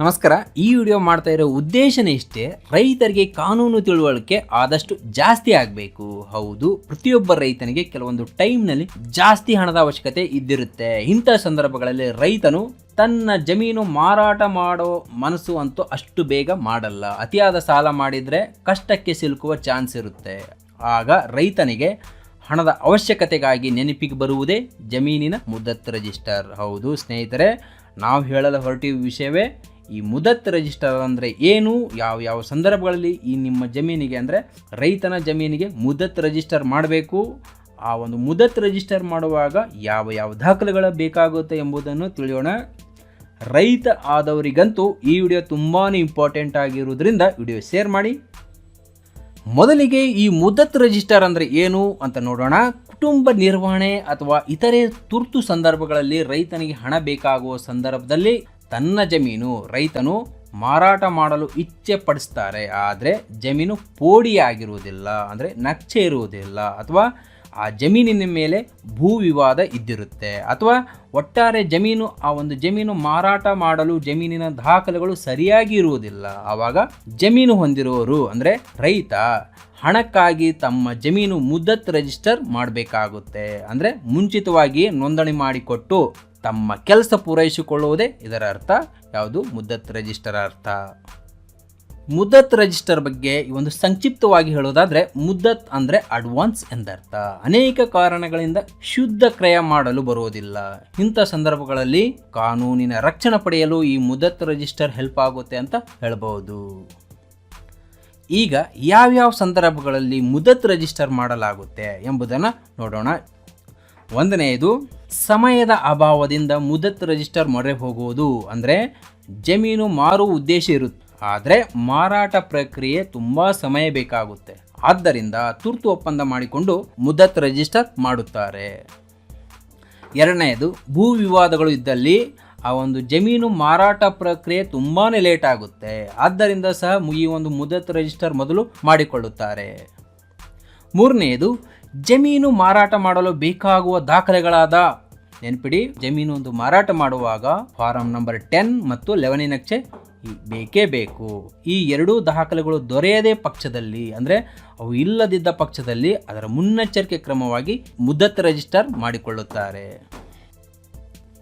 ನಮಸ್ಕಾರ. ಈ ವಿಡಿಯೋ ಮಾಡ್ತಾ ಇರೋ ಉದ್ದೇಶನೇ ಇಷ್ಟೇ, ರೈತರಿಗೆ ಕಾನೂನು ತಿಳುವಳಿಕೆ ಆದಷ್ಟು ಜಾಸ್ತಿ ಆಗಬೇಕು. ಹೌದು, ಪ್ರತಿಯೊಬ್ಬ ರೈತನಿಗೆ ಕೆಲವೊಂದು ಟೈಮ್ನಲ್ಲಿ ಜಾಸ್ತಿ ಹಣದ ಅವಶ್ಯಕತೆ ಇದ್ದಿರುತ್ತೆ. ಇಂಥ ಸಂದರ್ಭಗಳಲ್ಲಿ ರೈತನು ತನ್ನ ಜಮೀನು ಮಾರಾಟ ಮಾಡೋ ಮನಸ್ಸು ಅಂತೂ ಅಷ್ಟು ಬೇಗ ಮಾಡಲ್ಲ. ಅತಿಯಾದ ಸಾಲ ಮಾಡಿದರೆ ಕಷ್ಟಕ್ಕೆ ಸಿಲುಕುವ ಚಾನ್ಸ್ ಇರುತ್ತೆ. ಆಗ ರೈತನಿಗೆ ಹಣದ ಅವಶ್ಯಕತೆಗಾಗಿ ನೆನಪಿಗೆ ಬರುವುದೇ ಜಮೀನಿನ ಮುದ್ದತ್ ರಿಜಿಸ್ಟರ್. ಹೌದು ಸ್ನೇಹಿತರೆ, ನಾವು ಹೇಳಲು ಹೊರಟಿರುವ ವಿಷಯವೇ ಈ ಮುದತ್ ರಿಜಿಸ್ಟರ್ ಅಂದರೆ ಏನು? ಯಾವ ಯಾವ ಸಂದರ್ಭಗಳಲ್ಲಿ ಈ ನಿಮ್ಮ ಜಮೀನಿಗೆ ಅಂದರೆ ರೈತನ ಜಮೀನಿಗೆ ಮುದತ್ ರಿಜಿಸ್ಟರ್ ಮಾಡಬೇಕು? ಆ ಒಂದು ಮುದತ್ ರಿಜಿಸ್ಟರ್ ಮಾಡುವಾಗ ಯಾವ ಯಾವ ದಾಖಲೆಗಳು ಬೇಕಾಗುತ್ತೆ ಎಂಬುದನ್ನು ತಿಳಿಯೋಣ. ರೈತ ಆದವರಿಗಂತೂ ಈ ವಿಡಿಯೋ ತುಂಬಾ ಇಂಪಾರ್ಟೆಂಟ್ ಆಗಿರುವುದರಿಂದ ವಿಡಿಯೋ ಶೇರ್ ಮಾಡಿ. ಮೊದಲಿಗೆ ಈ ಮುದತ್ ರಿಜಿಸ್ಟರ್ ಅಂದರೆ ಏನು ಅಂತ ನೋಡೋಣ. ಕುಟುಂಬ ನಿರ್ವಹಣೆ ಅಥವಾ ಇತರೆ ತುರ್ತು ಸಂದರ್ಭಗಳಲ್ಲಿ ರೈತನಿಗೆ ಹಣ ಬೇಕಾಗುವ ಸಂದರ್ಭದಲ್ಲಿ ತನ್ನ ಜಮೀನು ರೈತನು ಮಾರಾಟ ಮಾಡಲು ಇಚ್ಛೆ ಪಡಿಸ್ತಾರೆ ಆದರೆ ಜಮೀನು ಪೋಡಿಯಾಗಿರುವುದಿಲ್ಲ, ಅಂದರೆ ನಕ್ಷೆ ಇರುವುದಿಲ್ಲ, ಅಥವಾ ಆ ಜಮೀನಿನ ಮೇಲೆ ಭೂ ವಿವಾದ ಇದ್ದಿರುತ್ತೆ, ಅಥವಾ ಒಟ್ಟಾರೆ ಜಮೀನು, ಆ ಒಂದು ಜಮೀನು ಮಾರಾಟ ಮಾಡಲು ಜಮೀನಿನ ದಾಖಲೆಗಳು ಸರಿಯಾಗಿ ಇರುವುದಿಲ್ಲ. ಆವಾಗ ಜಮೀನು ಹೊಂದಿರುವವರು ಅಂದರೆ ರೈತ, ಹಣಕ್ಕಾಗಿ ತಮ್ಮ ಜಮೀನು ಮುದ್ದತ್ ರಿಜಿಸ್ಟರ್ ಮಾಡಬೇಕಾಗುತ್ತೆ, ಅಂದರೆ ಮುಂಚಿತವಾಗಿ ನೋಂದಣಿ ಮಾಡಿಕೊಟ್ಟು ತಮ್ಮ ಕೆಲಸ ಪೂರೈಸಿಕೊಳ್ಳುವುದೇ ಇದರ ಅರ್ಥ. ಯಾವುದು? ಮುದ್ದತ್ ರಿಜಿಸ್ಟರ್ ಅರ್ಥ. ಮುದ್ದತ್ ರಿಜಿಸ್ಟರ್ ಬಗ್ಗೆ ಒಂದು ಸಂಕ್ಷಿಪ್ತವಾಗಿ ಹೇಳೋದಾದರೆ ಮುದ್ದತ್ ಅಂದರೆ ಅಡ್ವಾನ್ಸ್ ಎಂದರ್ಥ. ಅನೇಕ ಕಾರಣಗಳಿಂದ ಶುದ್ಧ ಕ್ರಯ ಮಾಡಲು ಬರುವುದಿಲ್ಲ. ಇಂಥ ಸಂದರ್ಭಗಳಲ್ಲಿ ಕಾನೂನಿನ ರಕ್ಷಣೆ ಪಡೆಯಲು ಈ ಮುದ್ದತ್ ರಿಜಿಸ್ಟರ್ ಹೆಲ್ಪ್ ಆಗುತ್ತೆ ಅಂತ ಹೇಳಬಹುದು ಈಗ ಯಾವ್ಯಾವ ಸಂದರ್ಭಗಳಲ್ಲಿ ಮುದತ್ ರಿಜಿಸ್ಟರ್ ಮಾಡಲಾಗುತ್ತೆ ಎಂಬುದನ್ನು ನೋಡೋಣ. ಒಂದನೆಯದು, ಸಮಯದ ಅಭಾವದಿಂದ ಮುದತ್ ರಿಜಿಸ್ಟರ್ ಮೊರೆ ಹೋಗುವುದು. ಅಂದರೆ, ಜಮೀನು ಮಾರುವ ಉದ್ದೇಶ ಇರುತ್ತೆ ಆದರೆ ಮಾರಾಟ ಪ್ರಕ್ರಿಯೆ ತುಂಬ ಸಮಯ ಬೇಕಾಗುತ್ತೆ. ಆದ್ದರಿಂದ ತುರ್ತು ಒಪ್ಪಂದ ಮಾಡಿಕೊಂಡು ಮುದತ್ ರಿಜಿಸ್ಟರ್ ಮಾಡುತ್ತಾರೆ. ಎರಡನೆಯದು, ಭೂ ವಿವಾದಗಳು ಇದ್ದಲ್ಲಿ ಆ ಒಂದು ಜಮೀನು ಮಾರಾಟ ಪ್ರಕ್ರಿಯೆ ತುಂಬಾ ಲೇಟ್ ಆಗುತ್ತೆ. ಆದ್ದರಿಂದ ಸಹ ಈ ಒಂದು ಮುದತ್ ರಿಜಿಸ್ಟರ್ ಮೊದಲು ಮಾಡಿಕೊಳ್ಳುತ್ತಾರೆ. ಮೂರನೆಯದು, ಜಮೀನು ಮಾರಾಟ ಮಾಡಲು ಬೇಕಾಗುವ ದಾಖಲೆಗಳಾದ. ನೆನಪಿಡಿ, ಜಮೀನು ಒಂದು ಮಾರಾಟ ಮಾಡುವಾಗ ಫಾರಂ ನಂಬರ್ ಟೆನ್ ಮತ್ತು ಲೆವೆನಿನಕ್ಷೆ ಬೇಕೇ ಬೇಕು. ಈ ಎರಡೂ ದಾಖಲೆಗಳು ದೊರೆಯದೇ ಪಕ್ಷದಲ್ಲಿ, ಅಂದರೆ ಅವು ಇಲ್ಲದಿದ್ದ ಪಕ್ಷದಲ್ಲಿ ಅದರ ಮುನ್ನೆಚ್ಚರಿಕೆ ಕ್ರಮವಾಗಿ ಮುದತ್ ರಿಜಿಸ್ಟರ್ ಮಾಡಿಕೊಳ್ಳುತ್ತಾರೆ.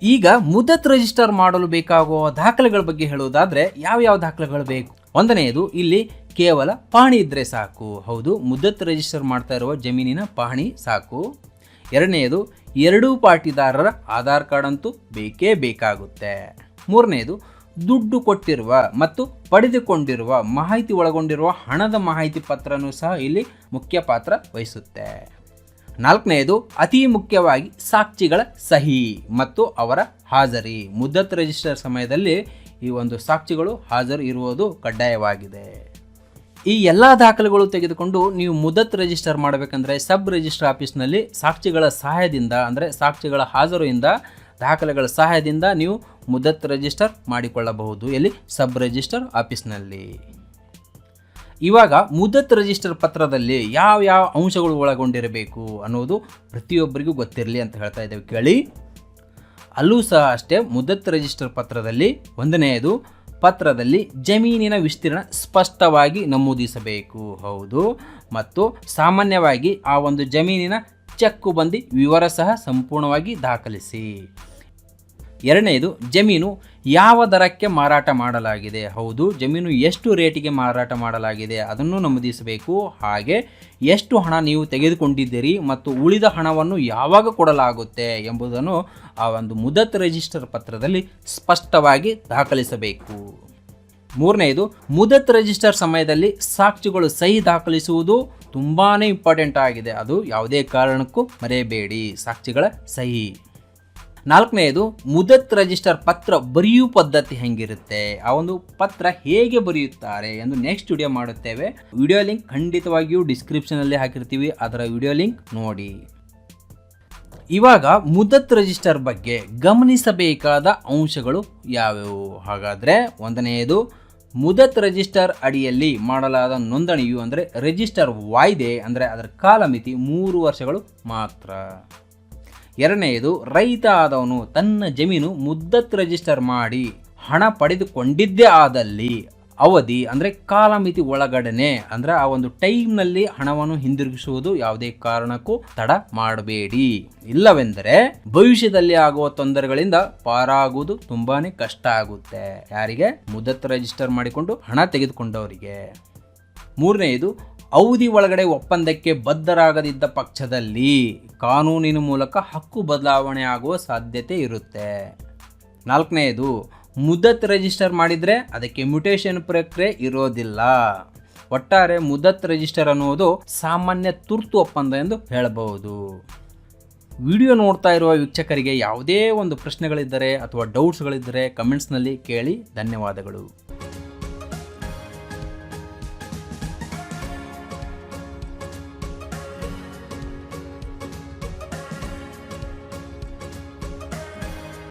ಈಗ ಮುದತ್ ರಿಜಿಸ್ಟರ್ ಮಾಡಲು ಬೇಕಾಗುವ ದಾಖಲೆಗಳ ಬಗ್ಗೆ ಹೇಳುವುದಾದರೆ ಯಾವ ಯಾವ ದಾಖಲೆಗಳು ಬೇಕು? ಒಂದನೆಯದು, ಇಲ್ಲಿ ಕೇವಲ ಪಹಣಿ ಇದ್ದರೆ ಸಾಕು. ಹೌದು, ಮುದ್ದತ್ ರಿಜಿಸ್ಟರ್ ಮಾಡ್ತಾ ಇರುವ ಜಮೀನಿನ ಪಹಣಿ ಸಾಕು. ಎರಡನೆಯದು, ಎರಡೂ ಪಾಟಿದಾರರ ಆಧಾರ್ ಕಾರ್ಡ್ ಅಂತೂ ಬೇಕೇ ಬೇಕಾಗುತ್ತೆ. ಮೂರನೆಯದು, ದುಡ್ಡು ಕೊಟ್ಟಿರುವ ಮತ್ತು ಪಡೆದುಕೊಂಡಿರುವ ಮಾಹಿತಿ ಒಳಗೊಂಡಿರುವ ಹಣದ ಮಾಹಿತಿ ಪತ್ರನೂ ಸಹ ಇಲ್ಲಿ ಮುಖ್ಯ ಪಾತ್ರ ವಹಿಸುತ್ತೆ. ನಾಲ್ಕನೆಯದು, ಅತಿ ಮುಖ್ಯವಾಗಿ ಸಾಕ್ಷಿಗಳ ಸಹಿ ಮತ್ತು ಅವರ ಹಾಜರಿ. ಮುದ್ದತ್ ರಿಜಿಸ್ಟರ್ ಸಮಯದಲ್ಲಿ ಈ ಒಂದು ಸಾಕ್ಷಿಗಳು ಹಾಜರು ಇರುವುದು ಕಡ್ಡಾಯವಾಗಿದೆ. ಈ ಎಲ್ಲ ದಾಖಲೆಗಳು ತೆಗೆದುಕೊಂಡು ನೀವು ಮುದತ್ ರಿಜಿಸ್ಟರ್ ಮಾಡಬೇಕಂದ್ರೆ ಸಬ್ ರಿಜಿಸ್ಟರ್ ಆಫೀಸ್ನಲ್ಲಿ ಸಾಕ್ಷಿಗಳ ಸಹಾಯದಿಂದ, ಅಂದರೆ ಸಾಕ್ಷಿಗಳ ಹಾಜರಿಯಿಂದ ದಾಖಲೆಗಳ ಸಹಾಯದಿಂದ ನೀವು ಮುದತ್ ರಿಜಿಸ್ಟರ್ ಮಾಡಿಕೊಳ್ಳಬಹುದು ಎಲ್ಲಿ ಸಬ್ ರಿಜಿಸ್ಟರ್ ಆಫೀಸ್ನಲ್ಲಿ ಇವಾಗ ಮುದತ್ ರಿಜಿಸ್ಟರ್ ಪತ್ರದಲ್ಲಿ ಯಾವ ಯಾವ ಅಂಶಗಳು ಒಳಗೊಂಡಿರಬೇಕು ಅನ್ನೋದು ಪ್ರತಿಯೊಬ್ಬರಿಗೂ ಗೊತ್ತಿರಲಿ ಅಂತ ಹೇಳ್ತಾ ಇದ್ದೇವೆ. ಕೇಳಿ. ಅಲ್ಲೂ ಸಹ ಅಷ್ಟೇ ಮುದತ್ ರಿಜಿಸ್ಟರ್ ಪತ್ರದಲ್ಲಿ ಒಂದನೆಯದು ಪತ್ರದಲ್ಲಿ ಜಮೀನಿನ ವಿಸ್ತೀರ್ಣ ಸ್ಪಷ್ಟವಾಗಿ ನಮೂದಿಸಬೇಕು. ಹೌದು. ಮತ್ತು ಸಾಮಾನ್ಯವಾಗಿ ಆ ಒಂದು ಜಮೀನಿನ ಚೆಕ್ಕು ಬಂದಿ ವಿವರ ಸಹ ಸಂಪೂರ್ಣವಾಗಿ ದಾಖಲಿಸಿ. ಎರಡನೆಯದು ಜಮೀನು ಯಾವ ದರಕ್ಕೆ ಮಾರಾಟ ಮಾಡಲಾಗಿದೆ? ಹೌದು, ಜಮೀನು ಎಷ್ಟು ರೇಟಿಗೆ ಮಾರಾಟ ಮಾಡಲಾಗಿದೆ? ಅದನ್ನು ನಮೂದಿಸಬೇಕು. ಹಾಗೆ, ಎಷ್ಟು ಹಣ ನೀವು ತೆಗೆದುಕೊಂಡಿದ್ದೀರಿ ಮತ್ತು ಉಳಿದ ಹಣವನ್ನು ಯಾವಾಗ ಕೊಡಲಾಗುತ್ತೆ ಎಂಬುದನ್ನು ಆ ಒಂದು ಮುದತ್ ರಿಜಿಸ್ಟರ್ ಪತ್ರದಲ್ಲಿ ಸ್ಪಷ್ಟವಾಗಿ ದಾಖಲಿಸಬೇಕು. ಮೂರನೆಯದು ಮುದತ್ ರಿಜಿಸ್ಟರ್ ಸಮಯದಲ್ಲಿ ಸಾಕ್ಷಿಗಳು ಸಹಿ ದಾಖಲಿಸುವುದು ತುಂಬಾ ಇಂಪಾರ್ಟೆಂಟ್ ಆಗಿದೆ. ಅದು ಯಾವುದೇ ಕಾರಣಕ್ಕೂ ಮರೆಯಬೇಡಿ. ಸಾಕ್ಷಿಗಳ ಸಹಿ. ನಾಲ್ಕನೆಯದು ಮುದತ್ ರಿಜಿಸ್ಟರ್ ಪತ್ರ ಬರೆಯುವ ಪದ್ಧತಿ ಹೆಂಗಿರುತ್ತೆ? ಆ ಒಂದು ಪತ್ರ ಹೇಗೆ ಬರೆಯುತ್ತಾರೆ ಎಂದು ನೆಕ್ಸ್ಟ್ ವಿಡಿಯೋ ಮಾಡುತ್ತೇವೆ. ವಿಡಿಯೋ ಲಿಂಕ್ ಖಂಡಿತವಾಗಿಯೂ ಡಿಸ್ಕ್ರಿಪ್ಷನಲ್ಲಿ ಹಾಕಿರ್ತೀವಿ. ಅದರ ವಿಡಿಯೋ ಲಿಂಕ್ ನೋಡಿ. ಇವಾಗ ಮುದತ್ ರಿಜಿಸ್ಟರ್ ಬಗ್ಗೆ ಗಮನಿಸಬೇಕಾದ ಅಂಶಗಳು ಯಾವ್ಯಾವು? ಹಾಗಾದರೆ ಒಂದನೆಯದು ಮುದತ್ ರಿಜಿಸ್ಟರ್ ಅಡಿಯಲ್ಲಿ ಮಾಡಲಾದ ನೋಂದಣಿಯು ಅಂದರೆ ರಿಜಿಸ್ಟರ್ ವಾಯ್ದೆ ಅಂದರೆ ಅದರ ಕಾಲಮಿತಿ ಮೂರು ವರ್ಷಗಳು ಮಾತ್ರ. ಎರಡನೆಯದು, ರೈತ ಆದವನು ತನ್ನ ಜಮೀನು ಮುದ್ದತ್ ರಿಜಿಸ್ಟರ್ ಮಾಡಿ ಹಣ ಪಡೆದುಕೊಂಡಿದ್ದೇ ಆದಲ್ಲಿ ಅವಧಿ ಅಂದರೆ ಕಾಲಮಿತಿ ಒಳಗಡೆನೆ ಅಂದರೆ ಆ ಒಂದು ಟೈಮ್ನಲ್ಲಿ ಹಣವನ್ನು ಹಿಂದಿರುಗಿಸುವುದು ಯಾವುದೇ ಕಾರಣಕ್ಕೂ ತಡ ಮಾಡಬೇಡಿ. ಇಲ್ಲವೆಂದರೆ ಭವಿಷ್ಯದಲ್ಲಿ ಆಗುವ ತೊಂದರೆಗಳಿಂದ ಪಾರಾಗುವುದು ತುಂಬಾನೇ ಕಷ್ಟ ಆಗುತ್ತೆ. ಯಾರಿಗೆ? ಮುದತ್ ರಿಜಿಸ್ಟರ್ ಮಾಡಿಕೊಂಡು ಹಣ ತೆಗೆದುಕೊಂಡವರಿಗೆ. ಮೂರನೆಯದು, ಅವಧಿ ಒಳಗಡೆ ಒಪ್ಪಂದಕ್ಕೆ ಬದ್ಧರಾಗದಿದ್ದ ಪಕ್ಷದಲ್ಲಿ ಕಾನೂನಿನ ಮೂಲಕ ಹಕ್ಕು ಬದಲಾವಣೆ ಆಗುವ ಸಾಧ್ಯತೆ ಇರುತ್ತೆ. ನಾಲ್ಕನೆಯದು ಮುದತ್ ರಿಜಿಸ್ಟರ್ ಮಾಡಿದರೆ ಅದಕ್ಕೆ ಮ್ಯುಟೇಷನ್ ಪ್ರಕ್ರಿಯೆ ಇರೋದಿಲ್ಲ. ಒಟ್ಟಾರೆ ಮುದತ್ ರಿಜಿಸ್ಟರ್ ಅನ್ನುವುದು ಸಾಮಾನ್ಯ ತುರ್ತು ಒಪ್ಪಂದ ಎಂದು ಹೇಳಬಹುದು. ವಿಡಿಯೋ ನೋಡ್ತಾ ಇರುವ ವೀಕ್ಷಕರಿಗೆ ಯಾವುದೇ ಒಂದು ಪ್ರಶ್ನೆಗಳಿದ್ದರೆ ಅಥವಾ ಡೌಟ್ಸ್ಗಳಿದ್ದರೆ ಕಮೆಂಟ್ಸ್ನಲ್ಲಿ ಕೇಳಿ ಧನ್ಯವಾದಗಳು.